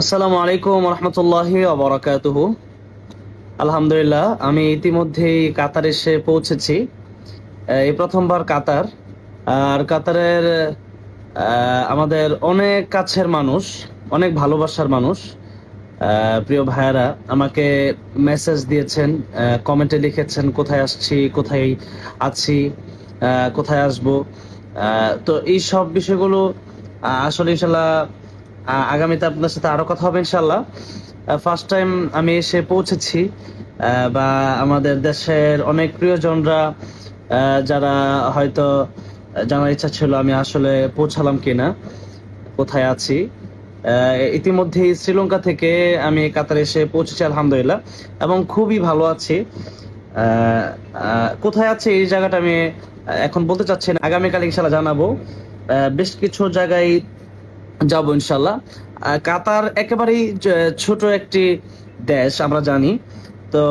আসসালামু আলাইকুম রহমতুল্লাহ অবরাকাতুহু আলহামদুলিল্লাহ, আমি ইতিমধ্যেই কাতার এসে পৌঁছেছি। এই প্রথমবার কাতার। আর কাতারের আমাদের অনেক কাছের মানুষ, অনেক ভালোবাসার মানুষ। প্রিয় ভাইয়ারা, আমাকে মেসেজ দিয়েছেন কমেন্টে লিখেছেন, কোথায় আসছি, কোথায় আছি কোথায় আসব। তো এই সব বিষয়গুলো আসলে ইনশাল্লাহ আগামীতে আপনার সাথে আরও কথা হবে ইনশাল্লাহ ফার্স্ট টাইম আমি এসে পৌঁছেছি বা আমাদের দেশের অনেক প্রিয়জনরা যারা হয়তো জানার ইচ্ছা ছিল আমি আসলে পৌঁছালাম কিনা কোথায় আছি। আহ, ইতিমধ্যেই শ্রীলঙ্কা থেকে আমি কাতার এসে পৌঁছেছি আলহামদুলিল্লাহ এবং খুবই ভালো আছি। কোথায় আছে এই জায়গাটা আমি এখন বলতে চাচ্ছি না আগামীকাল ইনশাল্লাহ জানাব। বেশ কিছু জায়গায় যাব ইনশাল্লাহ। কাতার একেবারেই ছোট একটি দেশ, আমরা জানি। তো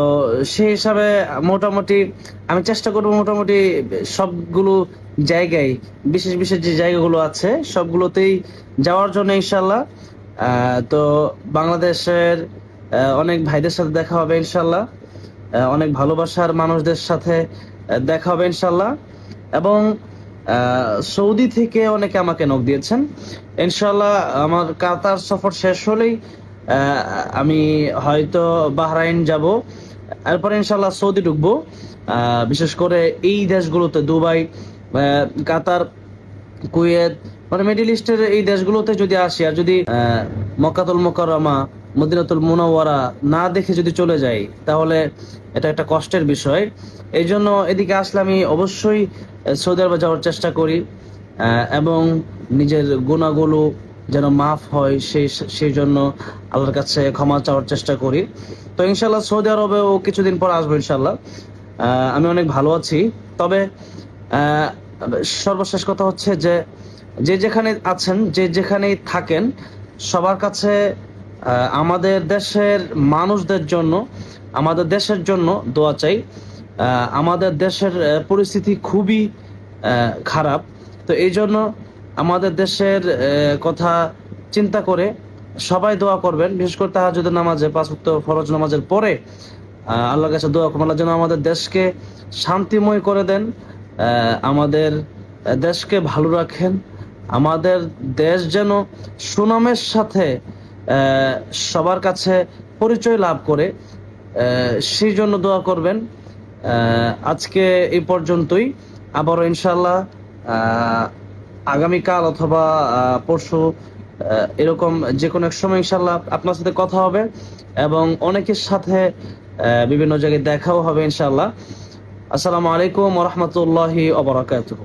সেই হিসাবে মোটামুটি আমি চেষ্টা করব মোটামুটি সবগুলো জায়গায়, বিশেষ বিশেষ যে জায়গাগুলো আছে, সবগুলোতেই যাওয়ার জন্য ইনশাল্লাহ। তো বাংলাদেশের অনেক ভাইদের সাথে দেখা হবে ইনশাল্লাহ। অনেক ভালোবাসার মানুষদের সাথে দেখা হবে ইনশাল্লাহ। এবং সৌদি থেকে অনেকে আমাকে নক দিয়েছেন। ইনশাল্লাহ আমার কাতার সফর শেষ হলেই আমি হয়তো বাহরাইন যাব। এরপর ইনশাল্লাহ সৌদি ঢুকবো। বিশেষ করে এই দেশগুলোতে দুবাই কাতার কুয়েত মানে মিডিল ইস্টের এই দেশগুলোতে যদি আসি আর যদি আহ, মক্কাতুল মোকাররমা মদিনাতুল মুনাওয়ারা না দেখে যদি চলে যাই, তাহলে এটা একটা কষ্টের বিষয়। এই জন্য এদিকে আসলে আমি অবশ্যই সৌদি আরবে যাওয়ার চেষ্টা করি এবং নিজের গুণাগুলো যেন মাফ হয় সেই সেই জন্য আল্লাহর কাছে ক্ষমা চাওয়ার চেষ্টা করি। তো ইনশাল্লাহ সৌদি আরবেও কিছুদিন পর আসব ইনশাল্লাহ আমি অনেক ভালো আছি। তবে সর্বশেষ কথা হচ্ছে যে যে যেখানে আছেন, যে যেখানেই থাকেন, সবার কাছে আমাদের দেশের মানুষদের জন্য আমাদের দেশের জন্য দোয়া চাই। আমাদের দেশের পরিস্থিতি খুবই খারাপ। তো এই জন্য আমাদের দেশের কথা চিন্তা করে সবাই দোয়া করবেন। বিশেষ করে তাহাজুদের নামাজে পাঁচ ওয়াক্ত ফরজ নামাজের পরে আহ, আল্লাহর কাছে দোয়া করবেন। আল্লাহ যেন আমাদের দেশকে শান্তিময় করে দেন আমাদের দেশকে ভালো রাখেন। আমাদের দেশ যেন সুনামের সাথে সবার কাছে পরিচয় লাভ করে সেই জন্য দোয়া করবেন। আজকে এই পর্যন্তই। আবারও ইনশাল্লাহ আগামীকাল অথবা পরশু এরকম যে কোনো এক সময় ইনশাল্লাহ আপনার সাথে কথা হবে এবং অনেকের সাথে বিভিন্ন জায়গায় দেখাও হবে ইনশাল্লাহ আসসালামু আলাইকুম রহমতুল্লাহি অবরাকাতুহ